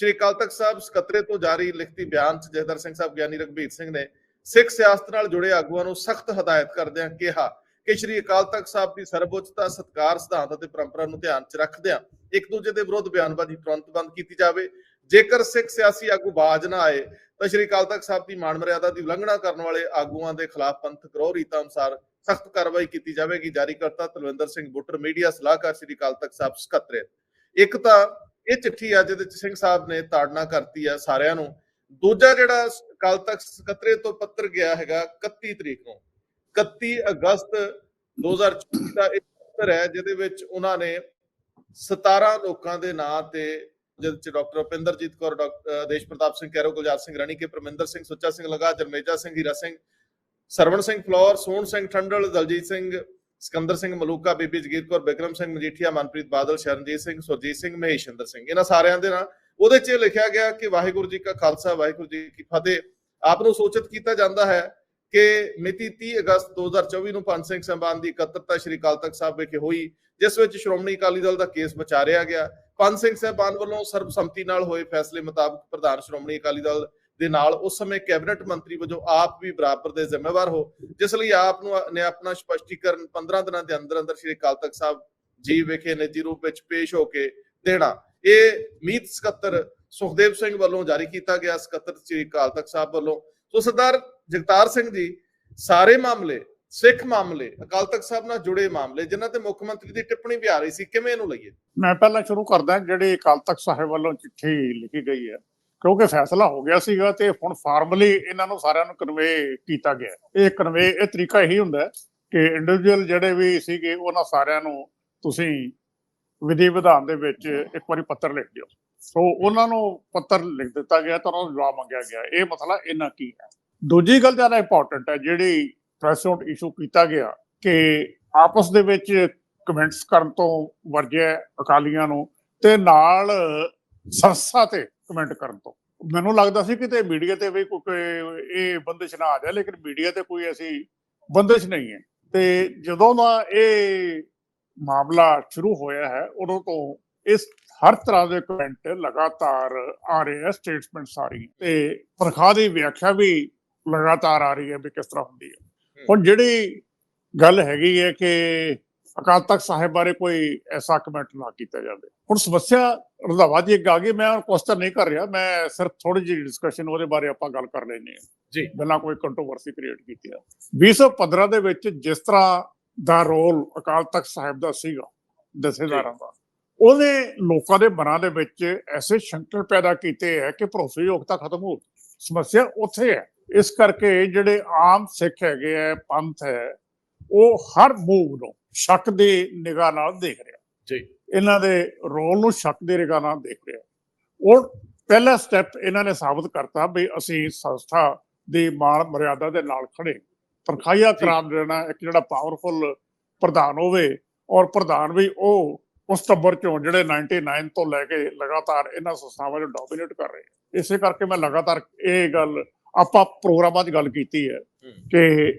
ਸ਼੍ਰੀ ਅਕਾਲ ਤਖਤ ਸਾਹਿਬ ਸਕੱਤਰੇ ਤੋਂ ਜਾਰੀ ਲਿਖਤੀ ਬਿਆਨ 'ਚ ਜਥੇਦਾਰ ਸਿੰਘ ਸਾਹਿਬ, ਗਿਆਨੀ ਰਘਬੀਰ ਸਿੰਘ ਨੇ ਸਿੱਖ ਸਿਆਸਤ ਨਾਲ ਜੁੜੇ ਆਗੂਆਂ ਨੂੰ ਸਖਤ ਹਦਾਇਤ ਕਰਦਿਆਂ ਕਿਹਾ ਕਿ ਸ਼੍ਰੀ ਅਕਾਲ ਤਖਤ ਸਾਹਿਬ ਦੀ ਸਰਵਉੱਚਤਾ, ਸਤਕਾਰ, ਸਿਧਾਂਤ ਅਤੇ ਪਰੰਪਰਾ ਨੂੰ ਧਿਆਨ 'ਚ ਰੱਖਦਿਆਂ ਇੱਕ ਦੂਜੇ ਦੇ ਵਿਰੁੱਧ ਬਿਆਨਬਾਜ਼ੀ ਤੁਰੰਤ ਬੰਦ ਕੀਤੀ ਜਾਵੇ। ਜੇਕਰ ਸਿੱਖ ਸਿਆਸੀ ਆਗੂ ਬਾਜ ਨਾ ਆਏ, ਤਾਂ ਸ਼੍ਰੀ ਅਕਾਲ ਤਖਤ ਸਾਹਿਬ ਦੀ ਮਾਣ ਮਰਿਆਦਾ ਦੀ ਉਲੰਘਣਾ ਕਰਨ ਵਾਲੇ ਆਗੂਆਂ ਦੇ ਖਿਲਾਫ ਪੰਥਕ ਰੋਹ ਰੀਤਾਂ ਅਨੁਸਾਰ ਸਖਤ ਕਾਰਵਾਈ ਕੀਤੀ ਜਾਵੇਗੀ। ਜਾਰੀ ਕਰਤਾ ਤਲਵਿੰਦਰ ਸਿੰਘ ਬੁੱਟਰ, ਮੀਡੀਆ ਸਲਾਹਕਾਰ ਸ਼੍ਰੀ ਅਕਾਲ ਤਖਤ ਸਾਹਿਬ ਸਕੱਤਰੇ। ਇੱਕ ਤਾਂ ਇਹ ਚਿੱਠੀ ਆ ਜਿਹਦੇ ਵਿੱਚ ਸਿੰਘ ਸਾਹਿਬ ਨੇ ਤਾੜਨਾ ਕਰਤੀ ਆ ਸਾਰਿਆਂ ਨੂੰ। ਦੂਜਾ ਜਿਹੜਾ ਅਕਾਲ ਤਖਤ ਸਕੱਤਰੇ ਤੋਂ ਪੱਤਰ ਗਿਆ ਹੈਗਾ 31 ਤਰੀਕ ਨੂੰ 31 ਅਗਸਤ 2024 ਦਾ ਇੱਕ ਪੱਤਰ ਹੈ ਜਿਹਦੇ ਵਿੱਚ ਉਹਨਾਂ ਨੇ 17 ਲੋਕਾਂ ਦੇ ਨਾਂ ਤੇ ਜਿਹਦੇ ਵਿੱਚ ਡਾਕਟਰ ਉਪਿੰਦਰਜੀਤ ਕੌਰ ਡਾਕਟਰ ਦੇਸ਼ ਪ੍ਰਤਾਪ ਸਿੰਘ ਕੈਰੋ ਗੁਲਜ਼ਾਰ ਸਿੰਘ ਰਾਣੀ ਕੇ ਪਰਮਿੰਦਰ ਸਿੰਘ, ਸੁੱਚਾ ਸਿੰਘ ਲਗਾ, ਜਰਮੇਜਾ ਸਿੰਘ, ਹੀਰਾ ਸਿੰਘ, ਸਰਵਣ ਸਿੰਘ ਫਲੋਰ, ਸੋਹਣ ਸਿੰਘ ਠੰਡਲ, ਦਲਜੀਤ ਸਿੰਘ ਸਿਕੰਦਰ ਸਿੰਘ ਮਲੂਕਾ, ਬੀਬੀ ਜਗੀਰ ਕੌਰ, ਬਿਕਰਮ ਸਿੰਘ ਮਜੀਠੀਆ, ਮਨਪ੍ਰੀਤ ਬਾਦਲ, ਸ਼ਰਨਜੀਤ ਸਿੰਘ, ਸੁਰਜੀਤ ਸਿੰਘ ਮਹੇਸ਼ਿੰਦਰ ਸਿੰਘ। ਇਹਨਾਂ ਸਾਰਿਆਂ ਦੇ ਨਾਲ ਉਹਦੇ 'ਚ ਲਿਖਿਆ ਗਿਆ ਕਿ ਵਾਹਿਗੁਰੂ ਜੀ ਕਾ ਖਾਲਸਾ, ਵਾਹਿਗੁਰੂ ਜੀ ਕੀ ਫਤਿਹ। ਆਪ ਨੂੰ ਸੂਚਿਤ ਕੀਤਾ ਜਾਂਦਾ ਹੈ ਕਿ ਮਿਤੀ 30 ਅਗਸਤ 2024 ਨੂੰ ਪੰਜ ਸਿੰਘ ਸਭਾਨ ਦੀ ਇਕੱਤਰਤਾ ਸ਼੍ਰੀ ਅਕਾਲ ਤਖਤ ਸਾਹਿਬ ਵਿਖੇ ਹੋਈ, ਜਿਸ ਵਿੱਚ ਸ਼੍ਰੋਮਣੀ ਅਕਾਲੀ ਦਲ ਦਾ ਕੇਸ ਵਿਚਾਰਿਆ ਗਿਆ। ਪੰਜ ਸਿੰਘ ਸਹਿਬਾਨ ਵੱਲੋਂ ਸਰਬਸੰਮਤੀ ਨਾਲ ਹੋਏ ਫੈਸਲੇ ਮੁਤਾਬਕ ਪ੍ਰਧਾਨ ਸ਼੍ਰੋਮਣੀ ਅਕਾਲੀ ਦਲ ਦੇ ਨਾਲ ਉਸ ਸਮੇਂ ਕੈਬਨਿਟ ਮੰਤਰੀ ਵਜੋਂ ਆਪ ਵੀ ਬਰਾਬਰ ਦੇ ਜ਼ਿੰਮੇਵਾਰ ਹੋ। ਜਿਸ ਲਈ ਆਪ ਨੂੰ ਨੇ ਆਪਣਾ ਸਪਸ਼ਟੀਕਰਨ 15 ਦਿਨਾਂ ਦੇ ਅੰਦਰ ਅੰਦਰ ਸ਼੍ਰੀ ਅਕਾਲ ਤਖਤ ਸਾਹਿਬ ਜੀ ਵਿਖੇ ਨਿੱਜੀ ਰੂਪ ਵਿੱਚ ਪੇਸ਼ ਹੋ ਕੇ ਦੇਣਾ। ਇਹ ਮੀਤ ਸਕੱਤਰ ਸੁਖਦੇਵ ਸਿੰਘ ਵੱਲੋਂ ਜਾਰੀ ਕੀਤਾ ਗਿਆ ਸਕੱਤਰ ਸ਼੍ਰੀ ਅਕਾਲ ਤਖਤ ਸਾਹਿਬ ਵੱਲੋਂ। ਸੋ ਸਰਦਾਰ ਜਗਤਾਰ ਸਿੰਘ ਜੀ, ਸਾਰੇ ਮਾਮਲੇ, ਸਿੱਖ ਮਾਮਲੇ, ਅਕਾਲ ਤਖਤ ਸਾਹਿਬ ਨਾਲ ਜੁੜੇ ਮਾਮਲੇ, ਜਿਨ੍ਹਾਂ ਤੇ ਮੁੱਖ ਮੰਤਰੀ ਦੀ ਟਿੱਪਣੀ ਵੀ ਆ ਰਹੀ ਸੀ, ਕਿਵੇਂ ਇਹਨੂੰ ਲਈਏ? ਮੈਂ ਪਹਿਲਾਂ ਸ਼ੁਰੂ ਕਰਦਾ, ਜਿਹੜੀ ਅਕਾਲ ਤਖਤ ਸਾਹਿਬ ਵੱਲੋਂ ਚਿੱਠੀ ਲਿਖੀ ਗਈ ਹੈ ਕਿਉਂਕਿ ਫੈਸਲਾ ਹੋ ਗਿਆ ਸੀਗਾ ਤੇ ਹੁਣ ਫਾਰਮਲੀ ਇਹਨਾਂ ਨੂੰ ਸਾਰਿਆਂ ਨੂੰ ਕਨਵੇ ਕੀਤਾ ਗਿਆ। ਇਹ ਕਨਵੇ ਇਹ ਤਰੀਕਾ ਇਹੀ ਹੁੰਦਾ ਕਿ ਇੰਡੀਵਿਜੂਅਲ ਜਿਹੜੇ ਵੀ ਸੀਗੇ, ਉਹਨਾਂ ਸਾਰਿਆਂ ਨੂੰ ਤੁਸੀਂ ਵਿਧੀ ਵਿਧਾਨ ਦੇ ਵਿੱਚ ਇੱਕ ਵਾਰੀ ਪੱਤਰ ਲਿਖ ਦਿਓ। ਸੋ ਉਹਨਾਂ ਨੂੰ ਪੱਤਰ ਲਿਖ ਦਿੱਤਾ ਗਿਆ ਤਾਂ ਉਹਨਾਂ ਨੂੰ ਜਵਾਬ ਮੰਗਿਆ ਗਿਆ। ਇਹ ਮਸਲਾ ਇਹਨਾਂ ਕੀ ਹੈ? ਦੂਜੀ ਗੱਲ ਜ਼ਿਆਦਾ ਇੰਪੋਰਟੈਂਟ ਹੈ, ਜਿਹੜੀ ਪ੍ਰੈਸ ਨੋਟ ਇਸ਼ੂ ਕੀਤਾ ਗਿਆ ਕਿ ਆਪਸ ਦੇ ਵਿੱਚ ਕਮੈਂਟਸ ਕਰਨ ਤੋਂ ਵਰਜਿਆ ਅਕਾਲੀਆਂ ਨੂੰ ਤੇ ਨਾਲ ਸੰਸਥਾ ਤੇ ਕਮੈਂਟ ਕਰਨ ਤੋਂ। ਮੈਨੂੰ ਲੱਗਦਾ ਸੀ ਕਿ ਤੇ ਮੀਡੀਆ ਤੇ ਵੀ ਕੋਈ ਇਹ ਬੰਦਿਸ਼ ਨਾ ਆ ਜਾਏ ਲੇਕਿਨ ਮੀਡੀਆ ਤੇ ਕੋਈ ਐਸੀ ਬੰਦਿਸ਼ ਨਹੀਂ ਹੈ। ਤੇ ਜਦੋਂ ਦਾ ਇਹ ਮਾਮਲਾ ਸ਼ੁਰੂ ਹੋਇਆ ਹੈ ਉਦੋਂ ਤੋਂ ਇਸ ਹਰ ਤਰ੍ਹਾਂ ਦੇ ਕਮੈਂਟ ਲਗਾਤਾਰ ਆ ਰਹੇ ਹੈ ਸਟੇਟਮੈਂਟਸ ਆ ਰਹੀ ਤੇ ਤਨਖਾਹ ਦੀ ਵਿਆਖਿਆ ਵੀ ਲਗਾਤਾਰ ਆ ਰਹੀ ਹੈ ਵੀ ਕਿਸ ਤਰ੍ਹਾਂ ਹੁੰਦੀ ਹੈ। ਹੁਣ ਜਿਹੜੀ ਗੱਲ ਹੈਗੀ ਹੈ ਕਿ ਅਕਾਲ ਤਖਤ ਸਾਹਿਬ ਬਾਰੇ ਕੋਈ ਐਸਾ ਕਮੈਂਟ ਨਾ ਕੀਤਾ ਜਾਵੇ। ਹੁਣ ਸਮੱਸਿਆ ਰੰਧਾਵਾ ਜੀ ਇੱਕ ਆ ਗਈ ਮੈਂ ਕੁਐਸਚਨ ਨਹੀਂ ਕਰ ਰਿਹਾ ਮੈਂ ਸਿਰਫ ਥੋੜੀ ਜਿਹੀ ਡਿਸਕਸ਼ਨ ਉਹਦੇ ਬਾਰੇ ਆਪਾਂ ਗੱਲ ਕਰ ਲੈਨੇ ਆ ਜੀ। ਬਿਨਾਂ ਕੋਈ ਕੰਟਰੋਵਰਸੀ ਕ੍ਰੀਏਟ ਕੀਤੀ ਆ। 2015 ਦੇ ਵਿੱਚ ਜਿਸ ਤਰ੍ਹਾਂ ਦਾ ਰੋਲ ਅਕਾਲ ਤਖਤ ਸਾਹਿਬ ਦਾ ਸੀਗਾ ਦਸੇਦਾਰਾਂ ਦਾ ਉਹਨੇ ਲੋਕਾਂ ਦੇ ਮਨਾਂ ਦੇ ਵਿੱਚ ਐਸੇ ਸ਼ੰਕਰ ਪੈਦਾ ਕੀਤੇ ਹੈ ਕਿ ਭਰੋਸੇਯੋਗਤਾ ਖਤਮ ਹੋ ਸਮੱਸਿਆ ਉੱਥੇ ਹੈ। ਇਸ ਕਰਕੇ ਜਿਹੜੇ ਆਮ ਸਿੱਖ ਹੈਗੇ ਆ ਪੰਥ ਹੈ ਉਹ ਹਰ ਮੂਵ ਨੂੰ ਸ਼ੱਕ ਦੀ ਨਿਗਾਹ ਨਾਲ ਦੇਖ ਰਿਹਾ। ਜੀ। ਇਹਨਾਂ ਦੇ ਰੋਲ ਨੂੰ ਸ਼ੱਕ ਦੀ ਨਿਗਾਹ ਨਾਲ ਦੇਖ ਰਿਹਾ। ਉਹ ਪਹਿਲਾ ਸਟੈਪ ਇਹਨਾਂ ਨੇ ਸਾਬਤ ਕਰਤਾ ਵੀ ਅਸੀਂ ਸੰਸਥਾ ਦੀ ਮਾਣ ਮਰਿਆਦਾ ਦੇ ਨਾਲ ਖੜੇ। ਤਨਖਾਹੀਆ ਕਰਾ ਦੇਣਾ ਇੱਕ ਜਿਹੜਾ ਪਾਵਰਫੁਲ ਪ੍ਰਧਾਨ ਹੋਵੇ ਔਰ ਪ੍ਰਧਾਨ ਵੀ ਉਹ ਉਸ ਟੱਬਰ ਚੋਂ ਜਿਹੜੇ 99 ਤੋਂ ਲੈ ਕੇ ਲਗਾਤਾਰ ਇਹਨਾਂ ਸੰਸਥਾਵਾਂ ਨੂੰ ਡੋਮੀਨੇਟ ਕਰ ਰਹੇ। ਇਸੇ ਕਰਕੇ ਮੈਂ ਲਗਾਤਾਰ ਇਹ ਗੱਲ ਆਪਾਂ ਪ੍ਰੋਗਰਾਮਾਂ 'ਚ ਗੱਲ ਕੀਤੀ ਹੈ ਕਿ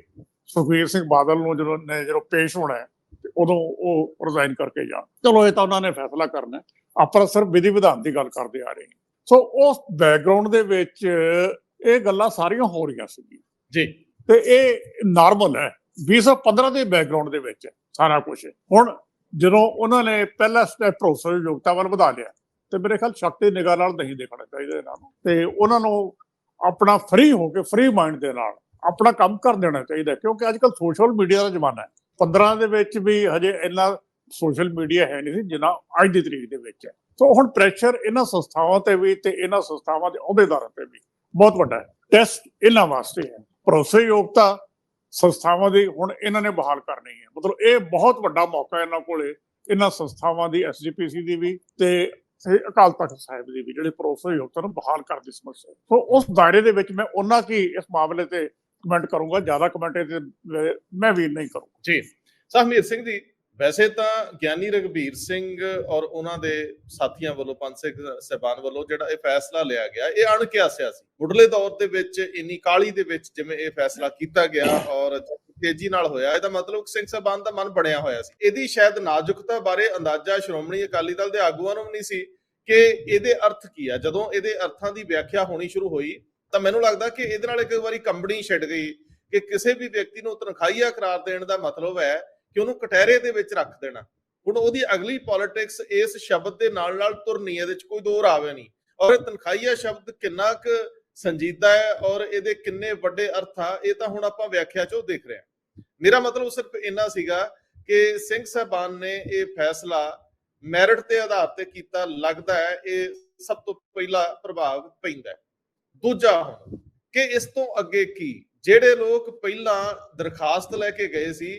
ਸੁਖਵੀਰ ਸਿੰਘ ਬਾਦਲ ਨੂੰ ਜਦੋਂ ਨੇ ਜਦੋਂ ਪੇਸ਼ ਹੋਣਾ ਉਦੋਂ ਉਹ ਰਿਜ਼ਾਈਨ ਕਰਕੇ ਜਾਣ। ਚਲੋ ਇਹ ਤਾਂ ਉਹਨਾਂ ਨੇ ਫੈਸਲਾ ਕਰਨਾ। ਆਪਾਂ ਸਿਰਫ ਵਿਧੀ ਵਿਧਾਨ ਦੀ ਗੱਲ ਕਰਦੇ ਆ ਰਹੇ ਹਾਂ। ਸੋ ਉਸ ਬੈਕਗ੍ਰਾਉਂਡ ਦੇ ਵਿੱਚ ਇਹ ਗੱਲਾਂ ਸਾਰੀਆਂ ਹੋ ਰਹੀਆਂ ਸੀ ਜੀ। ਤੇ ਇਹ ਨਾਰਮਲ ਹੈ। 2015 ਦੇ ਬੈਕਗ੍ਰਾਉਂਡ ਦੇ ਵਿੱਚ ਸਾਰਾ ਕੁਝ ਹੁਣ ਜਦੋਂ ਉਹਨਾਂ ਨੇ ਪਹਿਲਾ ਸਟੈਪ ਭਰੋਸੇਯੋਗਤਾ ਵੱਲ ਵਧਾ ਲਿਆ ਤੇ ਮੇਰੇ ਖਿਆਲ ਸ਼ਕਤੀ ਨਿਗਾਹ ਨਾਲ ਨਹੀਂ ਦੇਖਣਾ ਚਾਹੀਦਾ ਇਹਨਾਂ ਨੂੰ। ਤੇ ਉਹਨਾਂ ਨੂੰ ਆਪਣਾ ਫ੍ਰੀ ਹੋ ਕੇ ਫ੍ਰੀ ਮਾਈਂਡ ਦੇ ਨਾਲ ਆਪਣਾ ਕੰਮ ਕਰ ਦੇਣਾ ਚਾਹੀਦਾ ਕਿਉਂਕਿ ਅੱਜ ਕੱਲ ਸੋਸ਼ਲ ਮੀਡੀਆ ਦਾ ਜ਼ਮਾਨਾ ਹੈ। 15 ਦੇ ਵਿੱਚ ਵੀ ਹਜੇ ਇੰਨਾ ਸੋਸ਼ਲ ਮੀਡੀਆ ਹੈ ਨਹੀਂ ਸੀ ਜਿੰਨਾ ਅੱਜ ਦੀ ਤਰੀਕ ਦੇ ਵਿੱਚ ਹੈ। ਸੋ ਹੁਣ ਪ੍ਰੈਸ਼ਰ ਇਹਨਾਂ ਸੰਸਥਾਵਾਂ ਤੇ ਵੀ ਤੇ ਇਹਨਾਂ ਸੰਸਥਾਵਾਂ ਦੇ ਅਹੁਦੇਦਾਰਾਂ ਤੇ ਵੀ ਬਹੁਤ ਵੱਡਾ ਹੈ। ਟੈਸਟ ਇਹਨਾਂ ਵਾਸਤੇ ਹੈ। ਭਰੋਸੇਯੋਗਤਾ ਸੰਸਥਾਵਾਂ ਦੀ ਹੁਣ ਇਹਨਾਂ ਨੇ ਬਹਾਲ ਕਰਨੀ ਹੈ। ਮਤਲਬ ਇਹ ਬਹੁਤ ਵੱਡਾ ਮੌਕਾ ਇਹਨਾਂ ਕੋਲੇ, ਇਹਨਾਂ ਸੰਸਥਾਵਾਂ ਦੀ ਐਸਜੀਪੀਸੀ ਦੀ ਵੀ ਤੇ ਤੇ ਅਕਾਲ ਤਖਤ ਸਾਹਿਬ ਦੀ ਵੀ, ਜਿਹੜੇ ਭਰੋਸੇਯੋਗਤਾ ਨੂੰ ਬਹਾਲ ਕਰਨ ਦੀ ਸਮੱਸਿਆ ਸੋ ਉਸ ਦਾਇਰੇ ਦੇ ਵਿੱਚ ਮੈਂ ਉਹਨਾਂ ਕੀ ਇਸ ਮਾਮਲੇ ਤੇ ਕਮੈਂਟ ਕਰੂੰਗਾ, ਜ਼ਿਆਦਾ ਕਮੈਂਟ ਤੇ ਮੈਂ ਵੀ ਨਹੀਂ ਕਰੂੰਗਾ। ਜੀ। ਸਹਮੀਰ ਸਿੰਘ ਜੀ, ਵੈਸੇ ਤਾਂ ਗਿਆਨੀ ਰਗਬੀਰ ਸਿੰਘ ਔਰ ਉਹਨਾਂ ਦੇ ਸਾਥੀਆਂ ਵੱਲੋਂ, ਪੰਜ ਸਿੱਖ ਸਹਿਬਾਨ ਵੱਲੋਂ ਜਿਹੜਾ ਇਹ ਫੈਸਲਾ ਲਿਆ ਗਿਆ, ਇਹ ਅਣਕਿਆਸਿਆ ਸੀ। ਮੁੱਢਲੇ ਦੌਰ ਦੇ ਵਿੱਚ ਇੰਨੀ ਕਾਲੀ ਦੇ ਵਿੱਚ ਜਿਵੇਂ ਇਹ ਫੈਸਲਾ ਕੀਤਾ ਗਿਆ ਔਰ ਤੇਜ਼ੀ ਨਾਲ ਹੋਇਆ, ਇਹਦਾ ਮਤਲਬ ਸਿੰਘ ਸਹਿਬਾਨ ਦਾ ਮਨ ਬਣਿਆ ਹੋਇਆ ਸੀ। ਇਹਦੀ ਸ਼ਾਇਦ ਨਾਜ਼ੁਕਤਾ ਬਾਰੇ ਅੰਦਾਜ਼ਾ ਸ਼੍ਰੋਮਣੀ ਅਕਾਲੀ ਦਲ ਦੇ ਆਗੂਆਂ ਨੂੰ ਨਹੀਂ ਸੀ ਕਿ ਇਹਦੇ ਅਰਥ ਕੀ ਆ। ਜਦੋਂ ਇਹਦੇ ਅਰਥਾਂ ਦੀ ਵਿਆਖਿਆ ਹੋਣੀ ਸ਼ੁਰੂ ਹੋਈ, ਤਾਂ ਮੈਨੂੰ ਲੱਗਦਾ ਕਿ ਇਹਦੇ ਨਾਲ ਇੱਕ ਵਾਰੀ ਕੰਬਣੀ ਛਿੜ ਗਈ ਕਿ ਕਿਸੇ ਵੀ ਵਿਅਕਤੀ ਨੂੰ ਤਨਖਾਹੀਆ ਕਰਾਰ ਦੇਣ ਦਾ ਮਤਲਬ ਹੈ ਕਿ ਉਹਨੂੰ ਕਟਹਿਰੇ ਦੇ ਵਿੱਚ ਰੱਖ ਦੇਣਾ। ਹੁਣ ਉਹਦੀ ਅਗਲੀ ਪੋਲਿਟਿਕਸ ਇਸ ਸ਼ਬਦ ਦੇ ਨਾਲ ਨਾਲ ਤੁਰਨੀ ਇਹਦੇ ਵਿੱਚ ਕੋਈ ਦੋ ਰਾਵੇ ਨਹੀਂ। ਔਰ ਇਹ ਤਨਖਾਹੀਆ ਸ਼ਬਦ ਕਿੰਨਾ ਕੁ ਸੰਜੀਦਾ ਹੈ ਔਰ ਇਹਦੇ ਕਿੰਨੇ ਵੱਡੇ ਅਰਥ ਆ, ਇਹ ਤਾਂ ਹੁਣ ਆਪਾਂ ਵਿਆਖਿਆ ਚੋਂ ਦੇਖ ਰਹੇ ਹਾਂ। ਮੇਰਾ ਮਤਲਬ ਸਿਰਫ ਇੰਨਾ ਸੀਗਾ ਕਿ ਸਿੰਘ ਸਾਹਿਬਾਨ ਨੇ ਇਹ ਫੈਸਲਾ ਮੈਰਿਟ ਦੇ ਆਧਾਰ ਤੇ ਕੀਤਾ, ਲੱਗਦਾ ਹੈ ਇਹ ਸਭ ਤੋਂ ਪਹਿਲਾ ਪ੍ਰਭਾਵ ਪੈਂਦਾ ਦੂਜਾ ਹੁਣ, ਕਿ ਇਸ ਤੋਂ ਅੱਗੇ ਕੀ? ਜਿਹੜੇ ਲੋਕ ਪਹਿਲਾਂ ਦਰਖਾਸਤ ਲੈ ਕੇ ਗਏ ਸੀ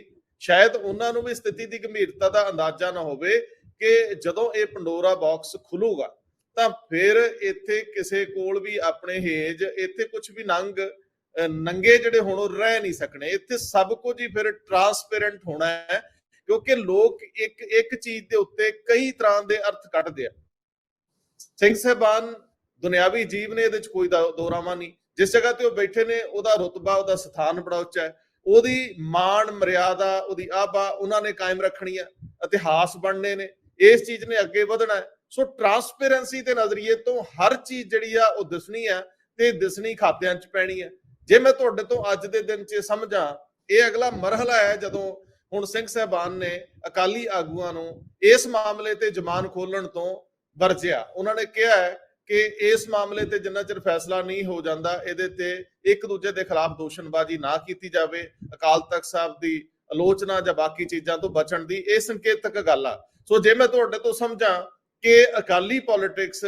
ਸ਼ਾਇਦ ਉਹਨਾਂ ਨੂੰ ਵੀ ਸਥਿਤੀ ਦੀ ਗੰਭੀਰਤਾ ਦਾ ਅੰਦਾਜ਼ਾ ਨਾ ਹੋਵੇ ਕਿ ਜਦੋਂ ਇਹ ਪੰਡੋਰਾ ਬਾਕਸ ਖੁੱਲੂਗਾ, ਤਾਂ ਫਿਰ ਇੱਥੇ ਕਿਸੇ ਕੋਲ ਵੀ ਆਪਣੇ ਹੇਜ, ਇੱਥੇ ਕੁਝ ਵੀ ਨੰਗ ਨੰਗੇ ਜਿਹੜੇ ਹੁਣ ਉਹ ਰਹਿ ਨਹੀਂ ਸਕਣੇ। ਇੱਥੇ ਸਭ ਕੁਝ ਹੀ ਫਿਰ ਟਰਾਂਸਪੇਰੈਂਟ ਹੋਣਾ ਹੈ, ਕਿਉਂਕਿ ਲੋਕ ਇੱਕ ਇੱਕ ਚੀਜ਼ ਦੇ ਉੱਤੇ ਕਈ ਤਰ੍ਹਾਂ ਦੇ ਅਰਥ ਕੱਢਦੇ ਆ। ਸਿੰਘ ਸਾਹਿਬਾਨ ਦੁਨਿਆਵੀ ਜੀਵ ਨੇ ਇਹਦੇ ਚ ਕੋਈ ਦਾ- ਦੋਰਾਵਾ ਨਹੀਂ। ਜਿਸ ਜਗ੍ਹਾ ਤੇ ਉਹ ਬੈਠੇ ਨੇ, ਉਹਦਾ ਰੁਤਬਾ, ਉਹਦਾ ਸਥਾਨ ਬੜਾ ਉੱਚਾ ਹੈ। ਉਹਦੀ ਮਾਣ, ਮਰਿਆਦਾ, ਉਹਦੀ ਆਬਾ ਉਹਨਾਂ ਨੇ ਕਾਇਮ ਰੱਖਣੀ ਹੈ ਇਤਿਹਾਸ ਬਣਨੇ ਨੇ, ਇਸ ਚੀਜ਼ ਨੇ ਅੱਗੇ ਵਧਣਾ ਹੈ। ਸੋ ਟਰਾਂਸਪੇਰੈਂਸੀ ਦੇ ਨਜ਼ਰੀਏ ਤੋਂ ਹਰ ਚੀਜ਼ ਜਿਹੜੀ ਆ ਉਹ ਦਿਸਣੀ ਆ ਤੇ ਦਿਸਣੀ ਖਾਤਿਆਂ 'ਚ ਪੈਣੀ ਹੈ ਜੇ ਮੈਂ ਤੁਹਾਡੇ ਤੋਂ ਅੱਜ ਦੇ ਦਿਨ 'ਚ ਸਮਝਾਂ, ਇਹ ਅਗਲਾ ਮਰਹਲਾ ਹੈ ਜਦੋਂ ਹੁਣ ਸਿੰਘ ਸਾਹਿਬਾਨ ਨੇ ਅਕਾਲੀ ਆਗੂਆਂ ਨੂੰ ਇਸ ਮਾਮਲੇ ਤੇ ਜ਼ਮਾਨ ਖੋਲਣ ਤੋਂ ਵਰਜਿਆ। ਉਹਨਾਂ ਨੇ ਕਿਹਾ ਹੈ ਕਿ ਇਸ ਮਾਮਲੇ ਤੇ ਜਿੰਨਾ ਚਿਰ ਫੈਸਲਾ ਨਹੀਂ ਹੋ ਜਾਂਦਾ, ਇਹਦੇ ਤੇ ਇੱਕ ਦੂਜੇ ਦੇ ਖਿਲਾਫ ਦੋਸ਼ਣਬਾਜ਼ੀ ਨਾ ਕੀਤੀ ਜਾਵੇ। ਅਕਾਲ ਤਖਤ ਸਾਹਿਬ ਦੀ ਆਲੋਚਨਾ ਜਾਂ ਬਾਕੀ ਚੀਜ਼ਾਂ ਤੋਂ ਬਚਣ ਦੀ ਇਹ ਸੰਕੇਤਕ ਗੱਲ ਆ। ਸੋ ਜੇ ਮੈਂ ਤੁਹਾਡੇ ਤੋਂ ਸਮਝਾਂ ਕਿ ਅਕਾਲੀ ਪੋਲਿਟਿਕਸ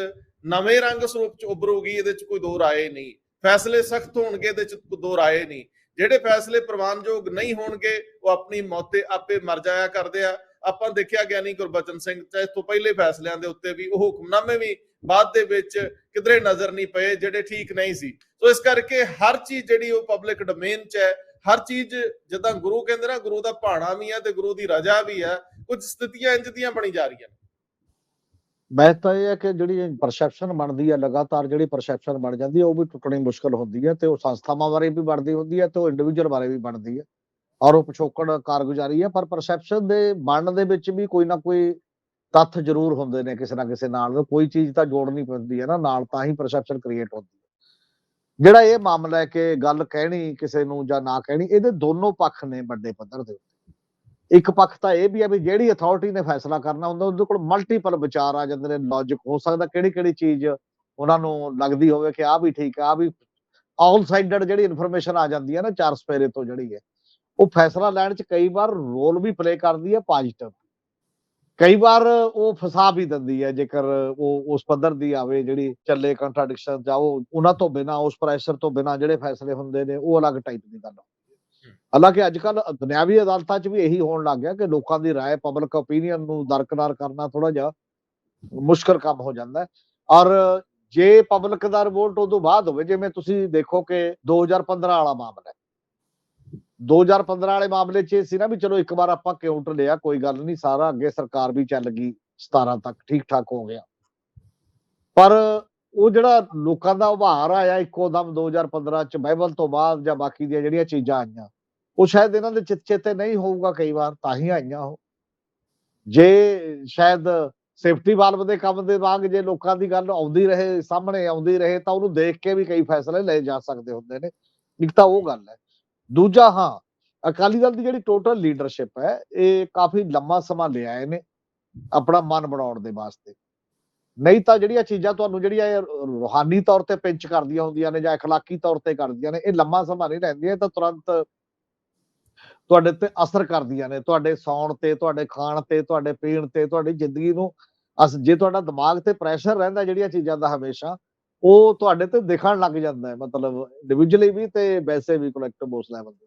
ਨਵੇਂ ਰੰਗ ਸਰੂਪ ਚ ਉਭਰੂਗੀ, ਇਹਦੇ ਚ ਕੋਈ ਦੋ ਰਾਏ ਨਹੀਂ। ਫੈਸਲੇ ਸਖਤ ਹੋਣਗੇ, ਇਹਦੇ ਚ ਕੋਈ ਦੋ ਰਾਏ ਨਹੀਂ। ਜਿਹੜੇ ਫੈਸਲੇ ਪ੍ਰਵਾਨਯੋਗ ਨਹੀਂ ਹੋਣਗੇ, ਉਹ ਆਪਣੀ ਮੌਤੇ ਆਪੇ ਮਰ ਜਾਇਆ ਕਰਦੇ ਆ। ਆਪਾਂ ਦੇਖਿਆ ਗਿਆਨੀ ਗੁਰਬਚਨ ਸਿੰਘ ਚਾਹੇ ਤੋਂ ਪਹਿਲੇ ਫੈਸਲਿਆਂ ਦੇ ਉੱਤੇ ਵੀ ਉਹ ਹੁਕਮਨਾਮੇ ਵੀ ਬਾਅਦ ਦੇ ਵਿੱਚ ਕਿਧਰੇ ਨਜ਼ਰ ਨਹੀਂ ਪਏ, ਜਿਹੜੇ ਠੀਕ ਨਹੀਂ ਸੀ। ਸੋ ਇਸ ਕਰਕੇ ਹਰ ਚੀਜ਼ ਜਿਹੜੀ ਉਹ ਪਬਲਿਕ ਡੋਮੇਨ 'ਚ ਹੈ, ਹਰ ਚੀਜ਼ ਜਿੱਦਾਂ ਗੁਰੂ ਕਹਿੰਦੇ ਨਾ, ਗੁਰੂ ਦਾ ਭਾਣਾ ਵੀ ਹੈ ਤੇ ਗੁਰੂ ਦੀ ਰਜਾ ਵੀ ਹੈ, ਕੁਝ ਸਥਿਤੀਆਂ ਇੰਜ ਦੀਆਂ ਬਣੀ ਜਾ ਰਹੀਆਂ ਮੈਂ ਤਾਂ ਇਹ ਹੈ ਕਿ ਜਿਹੜੀ ਪਰਸੈਪਸ਼ਨ ਬਣਦੀ ਹੈ, ਲਗਾਤਾਰ ਜਿਹੜੀ ਪਰਸੈਪਸ਼ਨ ਬਣ ਜਾਂਦੀ ਹੈ, ਉਹ ਵੀ ਟੁੱਟਣੀ ਮੁਸ਼ਕਲ ਹੁੰਦੀ ਹੈ ਤੇ ਉਹ ਸੰਸਥਾਵਾਂ ਬਾਰੇ ਵੀ ਬਣਦੀ ਹੁੰਦੀ ਹੈ ਤੇ ਉਹ ਇੰਡੀਵਿਜੂਅਲ ਬਾਰੇ ਵੀ ਬਣਦੀ ਹੈ। ਔਰ ਉਹ ਪਿਛੋਕੜ ਕਾਰਗੁਜ਼ਾਰੀ ਹੈ, ਪਰ ਪਰਸੈਪਸ਼ਨ ਦੇ ਬਣਨ ਦੇ ਵਿੱਚ ਵੀ ਕੋਈ ਨਾ ਕੋਈ ਤੱਥ ਜ਼ਰੂਰ ਹੁੰਦੇ ਨੇ ਕਿਸੇ ਨਾ ਕਿਸੇ ਨਾਲ, ਕੋਈ ਚੀਜ਼ ਤਾਂ ਜੋੜਨੀ ਪੈਂਦੀ ਹੈ ਨਾ, ਨਾਲ ਤਾਂ ਹੀ ਪਰਸੈਪਸ਼ਨ ਕ੍ਰੀਏਟ ਹੁੰਦੀ ਹੈ। ਜਿਹੜਾ ਇਹ ਮਾਮਲਾ ਹੈ ਕਿ ਗੱਲ ਕਹਿਣੀ ਕਿਸੇ ਨੂੰ ਜਾਂ ਨਾ ਕਹਿਣੀ, ਇਹਦੇ ਦੋਨੋਂ ਪੱਖ ਨੇ ਵੱਡੇ ਪੱਧਰ ਦੇ ਉੱਤੇ। ਇੱਕ ਪੱਖ ਤਾਂ ਇਹ ਵੀ ਹੈ ਵੀ ਜਿਹੜੀ ਅਥਾਰਟੀ ਨੇ ਫੈਸਲਾ ਕਰਨਾ ਹੁੰਦਾ, ਉਹਦੇ ਕੋਲ ਮਲਟੀਪਲ ਵਿਚਾਰ ਆ ਜਾਂਦੇ ਨੇ ਲੌਜੀਕ ਹੋ ਸਕਦਾ ਕਿਹੜੀ ਕਿਹੜੀ ਚੀਜ਼ ਉਹਨਾਂ ਨੂੰ ਲੱਗਦੀ ਹੋਵੇ ਕਿ ਆ ਵੀ ਠੀਕ ਆ ਵੀ ਆਲ ਸਾਈਡਡ ਜਿਹੜੀ ਇਨਫੋਰਮੇਸ਼ਨ ਆ ਜਾਂਦੀ ਹੈ ਨਾ, ਚਾਰ ਸਪੇਰੇ ਤੋਂ ਜਿਹੜੀ ਹੈ। ਉਹ ਫੈਸਲਾ ਲੈਣ ਚ ਕਈ ਵਾਰ ਰੋਲ ਵੀ ਪਲੇ ਕਰਦੀ ਹੈ ਪੋਜੀਟਿਵ ਕਈ ਵਾਰ ਉਹ ਫਸਾ ਵੀ ਦਿੰਦੀ ਹੈ ਜੇਕਰ ਉਹ ਉਸ ਪੱਧਰ ਦੀ ਆਵੇ ਜਿਹੜੀ ਚੱਲੇ ਕੰਟਰਡਿਕਸ਼ਨ ਜਾਂ ਉਹ ਉਹਨਾਂ ਤੋਂ ਬਿਨਾ ਉਸ ਪ੍ਰੈਸ਼ਰ ਤੋਂ ਬਿਨਾ ਜਿਹੜੇ ਫੈਸਲੇ ਹੁੰਦੇ ਨੇ ਉਹ ਅਲੱਗ ਟਾਈਪ ਦੀ ਗੱਲ ਹੁੰਦੀ ਹੈ ਹਾਲਾਂਕਿ ਅੱਜ ਕੱਲ ਦੁਨਿਆਵੀ ਅਦਾਲਤਾਂ 'ਚ ਵੀ ਇਹੀ ਹੋਣ ਲੱਗ ਗਿਆ ਕਿ ਲੋਕਾਂ ਦੀ رائے ਪਬਲਿਕ ਓਪੀਨੀਅਨ ਨੂੰ ਦਰਕਨਾਰ ਕਰਨਾ ਥੋੜਾ ਜਿਹਾ ਮੁਸ਼ਕਲ ਕੰਮ ਹੋ ਜਾਂਦਾ ਹੈ ਔਰ ਜੇ ਪਬਲਿਕ ਦਾ ਰਿਵੋਲਟ ਉਦੋਂ ਬਾਅਦ ਹੋਵੇ ਜਿਵੇਂ ਤੁਸੀਂ ਦੇਖੋ ਕਿ 2015 ਵਾਲਾ ਮਾਮਲਾ ਹੈ 2015 ਵਾਲੇ ਮਾਮਲੇ 'ਚ ਇਹ ਸੀ ਨਾ ਵੀ ਚਲੋ ਇੱਕ ਵਾਰ ਆਪਾਂ ਕਾਊਂਟਰ ਲਿਆ, ਕੋਈ ਗੱਲ ਨਹੀਂ, ਸਾਰਾ ਅੱਗੇ ਸਰਕਾਰ ਵੀ ਚੱਲ ਗਈ 17 ਤੱਕ ਠੀਕ ਠਾਕ ਹੋ ਗਿਆ। ਪਰ ਉਹ ਜਿਹੜਾ ਲੋਕਾਂ ਦਾ ਉਭਾਰ ਆਇਆ ਇੱਕੋ ਦਮ 2015 ਚ ਬਾਈਬਲ ਤੋਂ ਬਾਅਦ ਜਾਂ ਬਾਕੀ ਦੀਆਂ ਜਿਹੜੀਆਂ ਚੀਜ਼ਾਂ ਆਈਆਂ, ਉਹ ਸ਼ਾਇਦ ਇਹਨਾਂ ਦੇ ਚਿੱਤ ਚੇਤੇ ਨਹੀਂ ਹੋਊਗਾ ਕਈ ਵਾਰ, ਤਾਂ ਹੀ ਆਈਆਂ ਉਹ। ਜੇ ਸ਼ਾਇਦ ਸੇਫਟੀ ਵਾਲਵ ਦੇ ਕੰਮ ਦੇ ਵਾਂਗ ਜੇ ਲੋਕਾਂ ਦੀ ਗੱਲ ਆਉਂਦੀ ਰਹੇ, ਸਾਹਮਣੇ ਆਉਂਦੀ ਰਹੇ, ਤਾਂ ਉਹਨੂੰ ਦੇਖ ਕੇ ਵੀ ਕਈ ਫੈਸਲੇ ਲਏ ਜਾ ਸਕਦੇ ਹੁੰਦੇ ਨੇ। ਇੱਕ ਤਾਂ ਉਹ ਗੱਲ ਹੈ। ਦੂਜਾ ਹਾਂ ਅਕਾਲੀ ਦਲ ਦੀ ਜਿਹੜੀ ਟੋਟਲ ਲੀਡਰਸ਼ਿਪ ਹੈ ਇਹ ਕਾਫੀ ਲੰਮਾ ਸਮਾਂ ਲਿਆ ਇਹਨੇ ਆਪਣਾ ਮਨ ਬਣਾਉਣ ਦੇ ਵਾਸਤੇ ਨਹੀਂ ਤਾਂ ਜਿਹੜੀਆਂ ਚੀਜ਼ਾਂ ਤੁਹਾਨੂੰ ਜਿਹੜੀਆਂ ਇਹ ਰੂਹਾਨੀ ਤੌਰ ਤੇ ਪਿੰਚ ਕਰਦੀਆਂ ਹੁੰਦੀਆਂ ਨੇ ਜਾਂ اخلاقی ਤੌਰ ਤੇ ਕਰਦੀਆਂ ਨੇ ਇਹ ਲੰਮਾ ਸਮਾਂ ਨਹੀਂ ਰਹਿੰਦੀਆਂ ਇਹ ਤਾਂ ਤੁਰੰਤ ਤੁਹਾਡੇ ਤੇ ਅਸਰ ਕਰਦੀਆਂ ਨੇ ਤੁਹਾਡੇ ਸੌਣ ਤੇ ਤੁਹਾਡੇ ਖਾਣ ਤੇ ਤੁਹਾਡੇ ਪੀਣ ਤੇ ਤੁਹਾਡੀ ਜ਼ਿੰਦਗੀ ਨੂੰ ਅਸ ਜੇ ਤੁਹਾਡਾ ਦਿਮਾਗ ਤੇ ਪ੍ਰੈਸ਼ਰ ਰਹਿੰਦਾ ਜਿਹੜੀਆਂ ਚੀਜ਼ਾਂ ਦਾ ਹਮੇਸ਼ਾ ਉਹ ਤੁਹਾਡੇ ਤੇ ਦਿਖਣ ਲੱਗ ਜਾਂਦਾ ਹੈ, ਮਤਲਬ ਇੰਡੀਵਿਜੂਅਲੀ ਵੀ ਤੇ ਵੈਸੇ ਵੀ ਕਲੈਕਟਿਵ ਉਸ ਲੈਵਲ ਤੇ